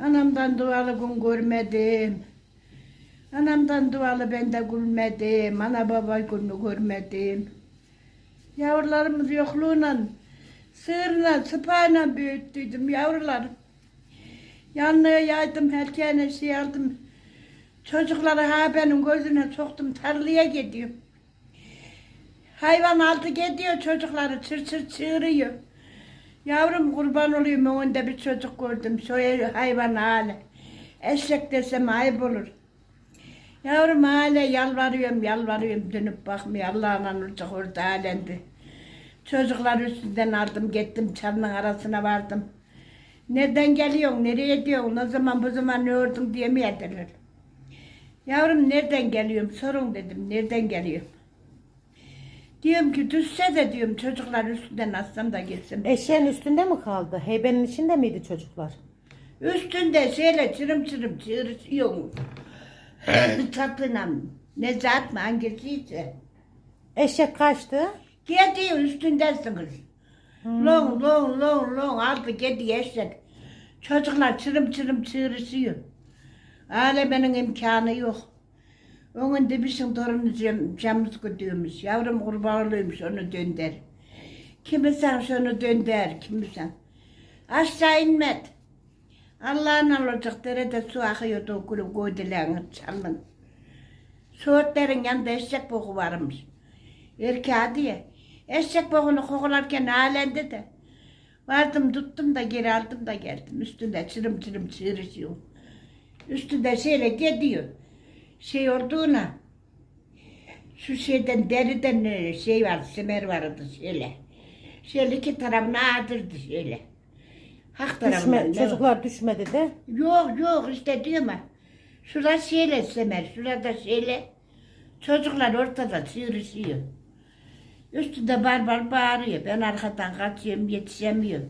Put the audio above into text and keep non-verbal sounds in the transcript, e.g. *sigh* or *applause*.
Anamdan dualı gün görmedim. Anamdan dualı ben de gülmedim. Ana baba günü görmedim. Yavrularımız yokluğuyla, sığırla, sıpayla büyüttüydüm yavrularım. Yanlığa yaydım, herkene şey aldım. Çocukları ha benim gözüne soktum, tarlaya gidiyorum. Hayvan aldı gidiyor çocukları çır çır çığırıyor. Yavrum kurban olayım önünde bir çocuk gördüm. Şöyle hayvan hali. Eşek desem ayıp olur. Yavrum hala yalvarıyorum yalvarıyorum dönüp bakmıyor. Allah'ın olacak orada halendi. Çocuklar üstünden aldım gittim çalının arasına vardım. Nereden geliyorsun, nereye gidiyorsun, ne zaman bu zaman ne ördün diye mi yediler. Yavrum nereden geliyorum sorun dedim, nereden geliyorum. Diyorum ki düşse de diyorum çocuklar üstünden atsam da gitsin. Eşeğin üstünde mi kaldı? Heybenin içinde miydi çocuklar? Üstünde şöyle çırım çırım çığırıyor. Çatına *laughs* Nezahat mı hangisiyse. Eşek kaçtı. Gidiyor üstündesiniz. Long long long long aldı gidiyor eşek. Çocuklar çırım çırım çığırışıyor. Alemenin imkanı yok. Onun demişsin torunu cam, camız gidiyormuş. Yavrum kurban olayım onu dönder. Kimi sen şunu dönder, kimi sen. Aşağı inmet. Allah'ın olacak derede su akıyordu okulu koydularını çalın. Soğutların yanında eşek boku varmış. Erkeğe diye. Eşek bokunu kokularken halendi de. Vardım tuttum da geri aldım da geldim. Üstünde çırım çırım çığırışıyor. Üstünde şöyle gidiyor. Şey olduğuna. Şu şeyden deriden e, şey var, semer vardı şöyle. Şöyle iki tarafına ağdırdı şöyle. Hak tarafına. Düşme, çocuklar düşmedi de. Yok yok işte diyorum ya. Şurası şöyle semer, şurada şöyle. Çocuklar ortada sığırışıyor. Üstünde barbar bağırıyor. Ben arkadan kaçıyorum, yetişemiyorum.